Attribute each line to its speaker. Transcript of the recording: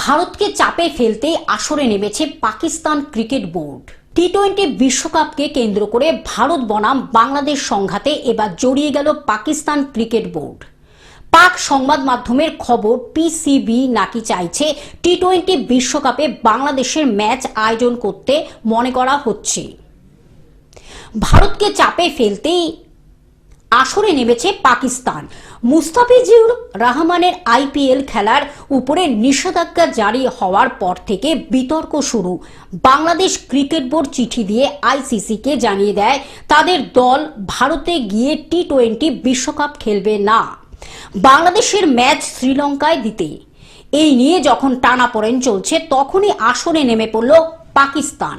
Speaker 1: ভারতকে চাপে ফেলতে আসরে নেমেছে Pakistan cricket board. T twenty বিশ্বকাপকে কেন্দ্র করে ভারত বনাম বাংলাদেশ সংঘাতে এবার জড়িয়ে গেল পাকিস্তান ক্রিকেট বোর্ড। পাক সংবাদ মাধ্যমের খবর পিসিবি নাকি চাইছে টি টোয়েন্টি বিশ্বকাপে বাংলাদেশের ম্যাচ আয়োজন করতে মনে করা হচ্ছে। ভারতকে চাপে ফেলতেই আসরে নেমেছে পাকিস্তান। মুস্তাফিজুর রহমানের আইপিএল খেলার উপরে নিষেধাজ্ঞা জারি হওয়ার পর থেকে বিতর্ক শুরু। বাংলাদেশ ক্রিকেট বোর্ড চিঠি দিয়ে আইসিসিকে জানিয়ে দেয়, তাদের দল ভারতে গিয়ে টি টোয়েন্টি বিশ্বকাপ খেলবে না। বাংলাদেশের ম্যাচ শ্রীলঙ্কায় দিতে। এই নিয়ে যখন টানাপোড়েন চলছে, তখনই আসরে নেমে পড়ল Pakistan.